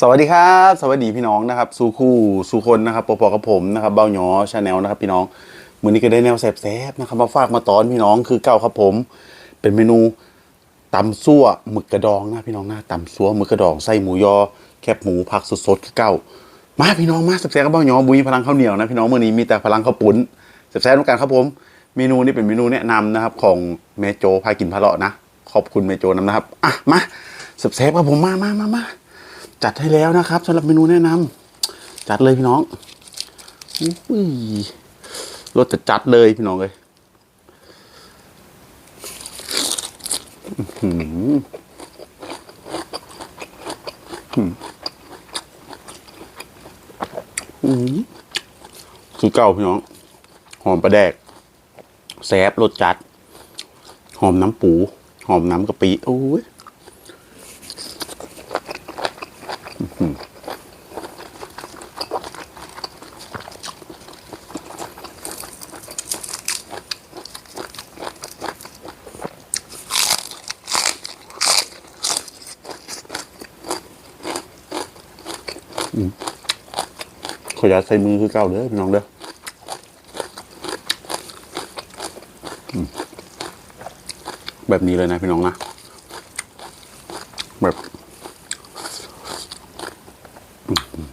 สวัสดีครับ สวัสดีพี่น้องนะครับสู่คู่สู่คนนะครับปอปอกับผมนะครับเบ้าหยอชาแนลนะครับพี่น้องมือนี้ก็ได้แนวแสบๆนะครับมาฝากมาตอนพี่น้องคือเก้าครับผม เป็นเมนูตำซั่วหมึกกระดองนะพี่น้องนะตำซั่วหมึกกระดองใส่หมูยอ แคบหมูผักสดๆคือเก้ามาพี่น้องมาแสบๆกับเบ้าหยอบุยพลังข้าวเหนียวนะพี่น้องมือนี้มีแต่พลังข้าวปุ้นแสบๆด้วยกันครับผมเมนูนี้เป็นเมนูแนะนำนะครับของเมโจพากินพะเลาะนะ ขอบคุณเมโจนำนะครับอะมาแสบๆกับผมมามามามา จัดให้แล้วนะครับสำหรับเมนูแนะนำจัดเลยพี่น้องอุ้ยรสจะจัดเลยพี่น้องเลยอื้อหืออื้อหือคือเก่าพี่น้อง หอมปลาแดกแซบรสจัด หอมน้ำปู หอมน้ำกะปิโอ้ย ขออย่าใส่มือคือเก่าเด้อพี่น้องเด้อแบบนี้เลยนะพี่น้องนะ แบบอื้อหือ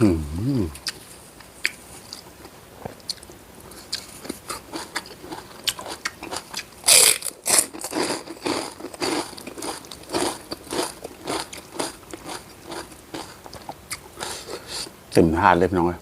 อื้อหือ เต็มทานเลยพี่น้องเลย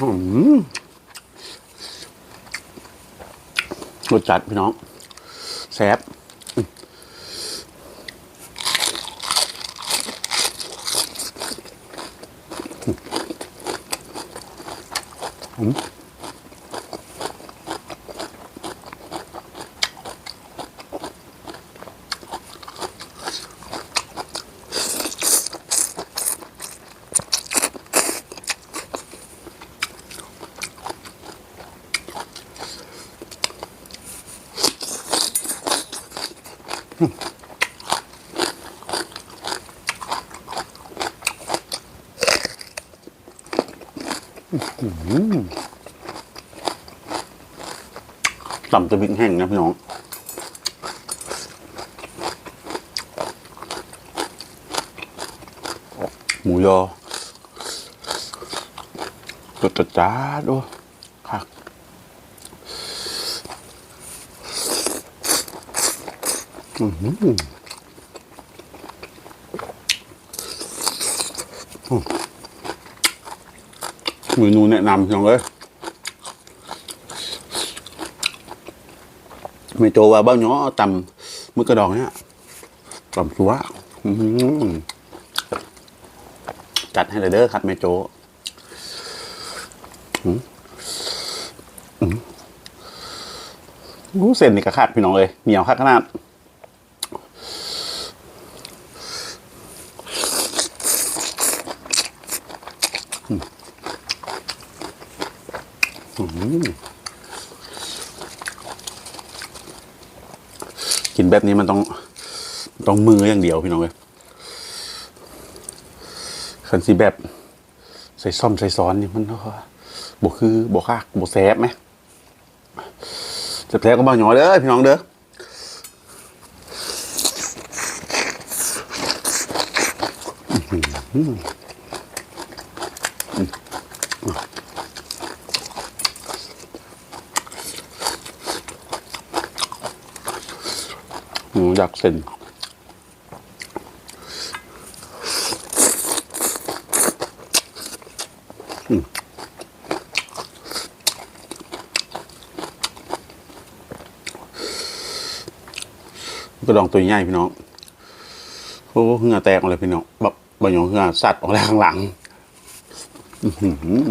อืม รสจัดพี่น้องแซ่บ ต่ำจะบิกแห้งนะพี่น้องหมูยอรสจัดจ้าด้วยคักอือหืออืม เมนูแนะนำพี่น้องเลยไม่โจว่าเบ้าหยอตำมือกระดองเนี่ยตำสัวจัดให้เลยเด้อครับแม่โจอืมอืมอู้เส้นนี่กระคักพี่น้องเลยเหนียวคักขนาด กินแบบนี้มันต้อง ต้องมืออย่างเดียวพี่น้องเลยคันสีแบบ ใส่ซ่อมใส่ซ้อนนี่มันก็บกคือบกคากบกแซบไหมจะแซบก็บ้างหยอเด้อพี่น้องเด้ออื้อ อืมอยากเส้นกระดองตัวใหญ่พี่น้องโอ้เหงื่อแตกออกเลยพี่น้องแบบบะหยองเหงื่อสัตว์ออกเลยข้างหลัง อือหือ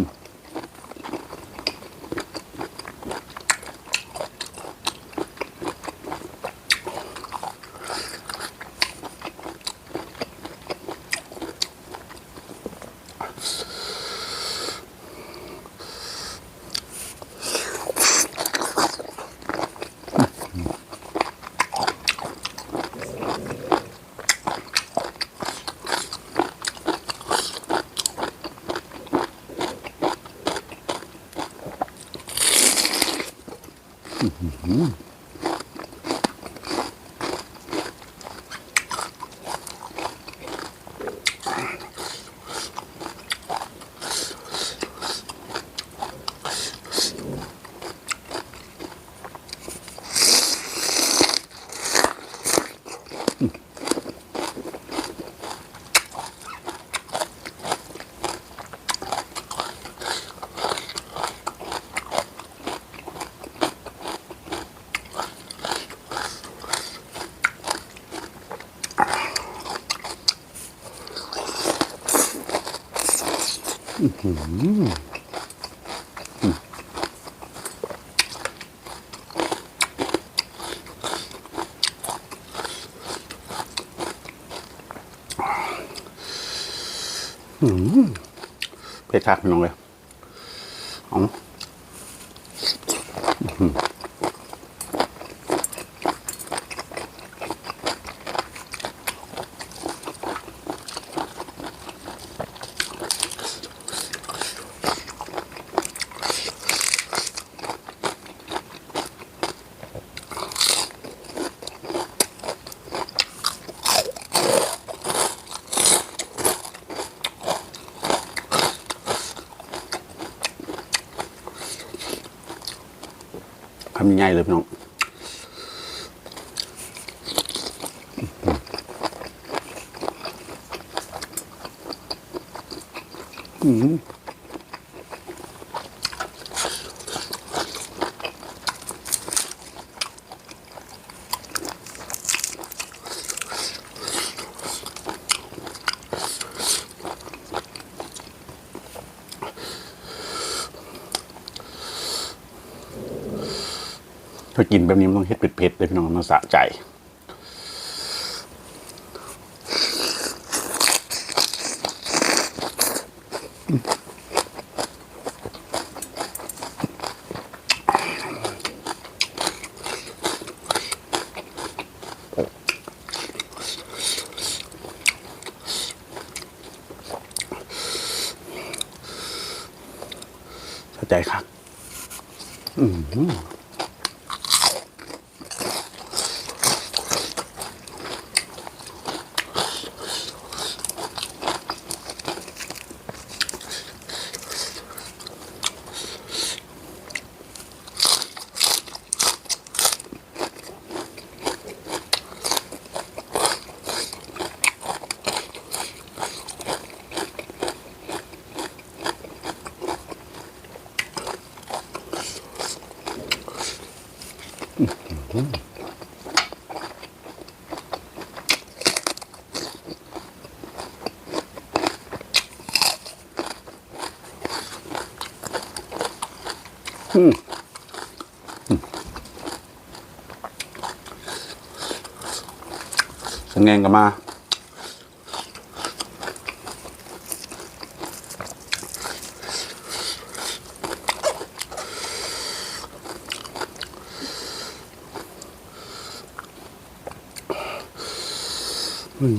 เผ็ดคักพี่น้องเลยอาอื้ ทำง่ายเลยพี่น้องอืม กินแบบนี้มันต้องเฮ็ดเผ็ดๆเลยพี่น้องมันสะใจสะใจครับอืม สังเงงกันมา จ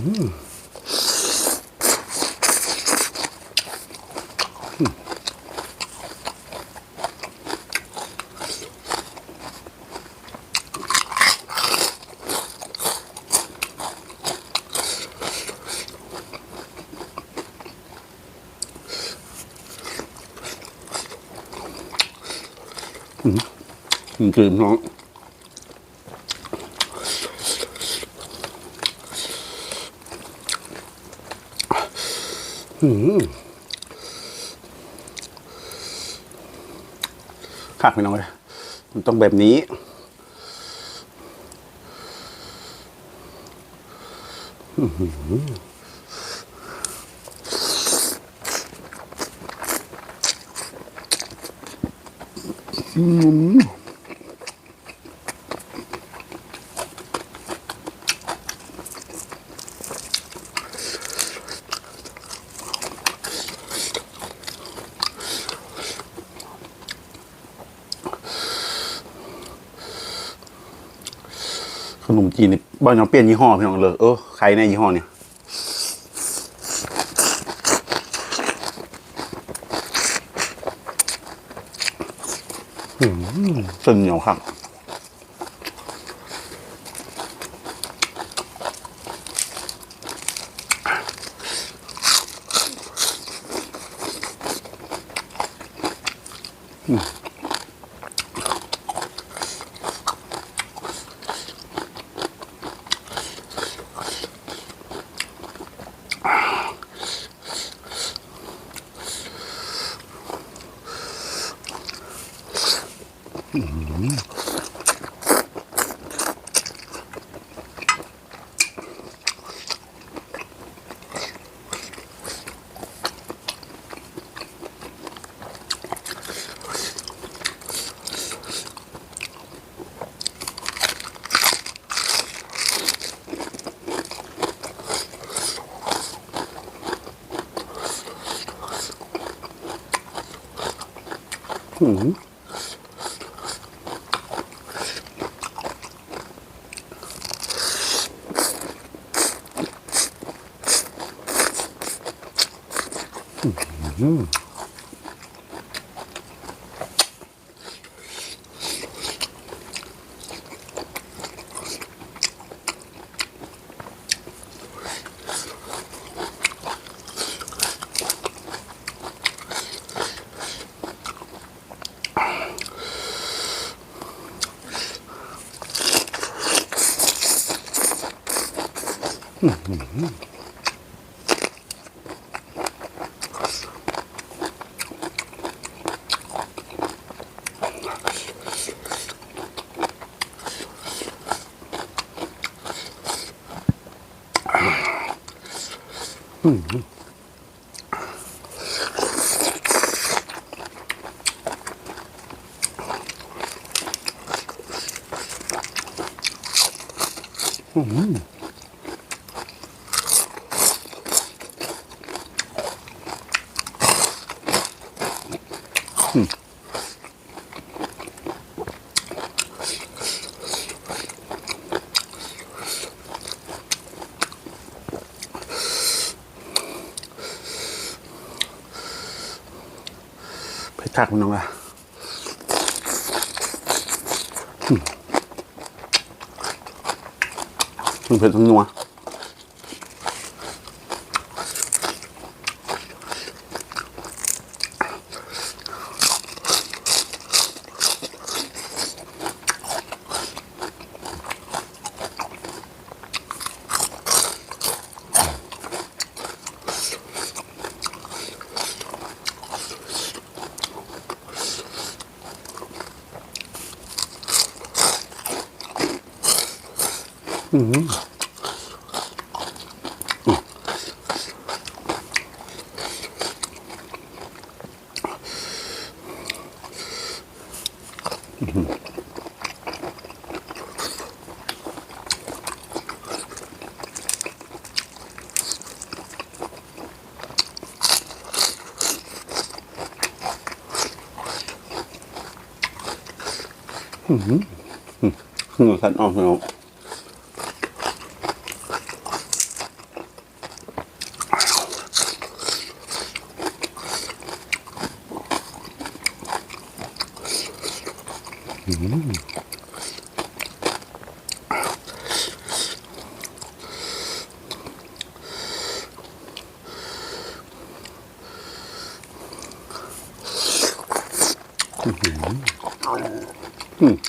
ริงๆน้องอืม คักพี่น้องเลยมันต้องแบบนี้ขนมจีนนี่ บ้านน้องเปลี่ยนยี่ห้อพี่น้องเลยเออใครในยี่ห้อเนี่ยอืมเส้นเหนียวครับ อืม ไปทักมันน้องละอืมมันเผ็ดทั้งนัว เหงื่อขันออ うん。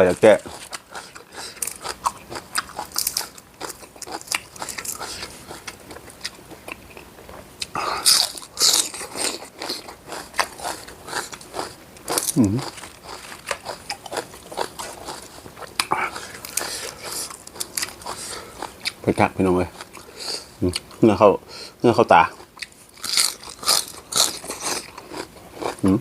กแล้วแกะอืมไปกักพี่น้องเลยเนื้อเข้าเนื้อเข้าตา อืม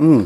อืม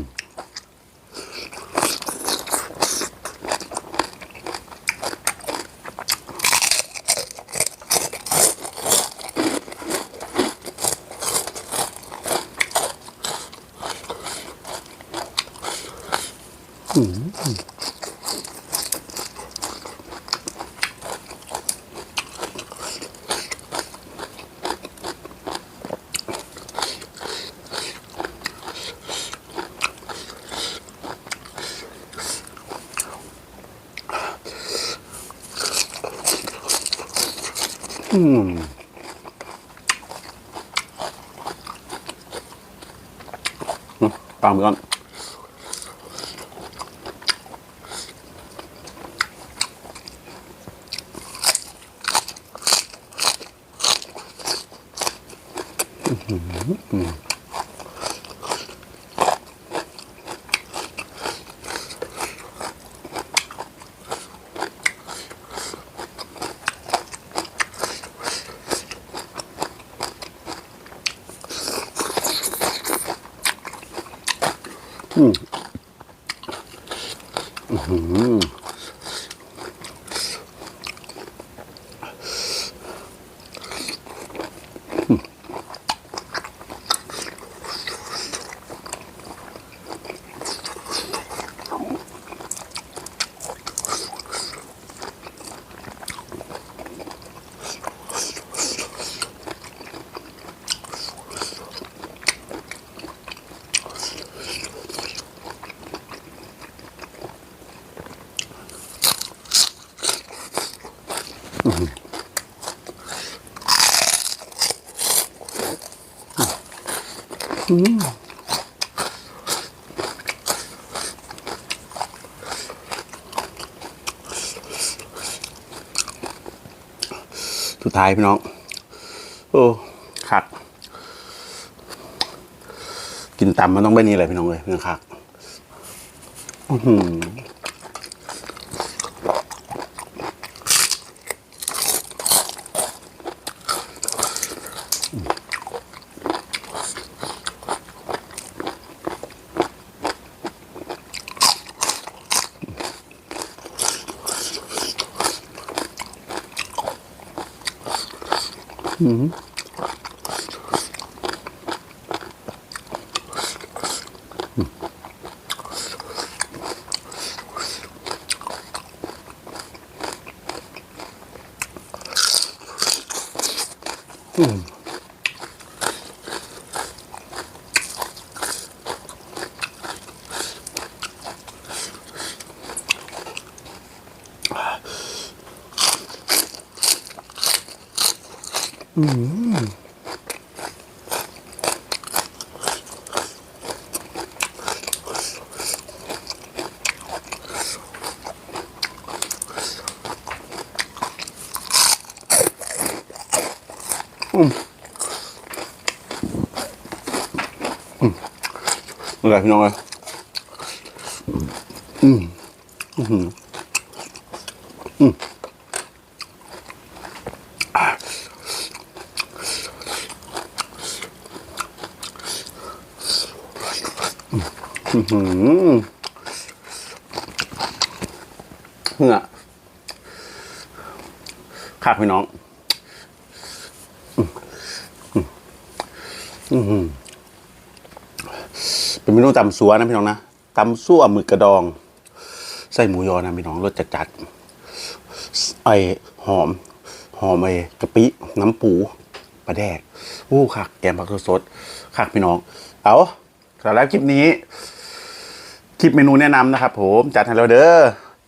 ต อ อนสุดท้ายพี่น้อง โอ้คัก กินตำมันต้องไปนี้แหละพี่น้องเลยเนื้อคัก อือหือ Mm-hmm. อะไรพี่น้องเลยอืมอืมอืมอืมอืมเนี่ยคักพี่น้อง อืมอืม เป็นเมนูตำสัวนะพี่น้องนะตำสัวหมึกกระดองไส้หมูยอนะพี่น้องรสจัดจัดไอหอม หอมไอกะปิ น้ำปูปลาแดกอู้คักแกมผักสดๆคักพี่น้อง เอาสำหรับคลิปนี้ คลิปเมนูแนะนำนะครับ ผมจัดให้เราเด้อ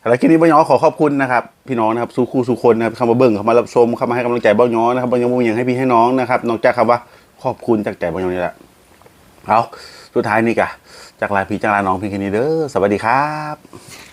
แล้วคลิปนี้บ้าย้อขอขอบคุณนะครับพี่น้องนะครับสู้คู่สู้คนนะครับเข้ามาเบิ่งเข้ามารับชมเข้ามาให้กำลังใจบ้าย้อนะครับบ้าย้อมุ่งอย่างให้พี่ให้น้องนะครับนอกจากคำว่าขอบคุณจากใจบ้าย้อนี่แหละเอา สุดท้ายนี่กะจากลาพี่จากลาน้องเพียงแค่นี้เด้อสวัสดีครับ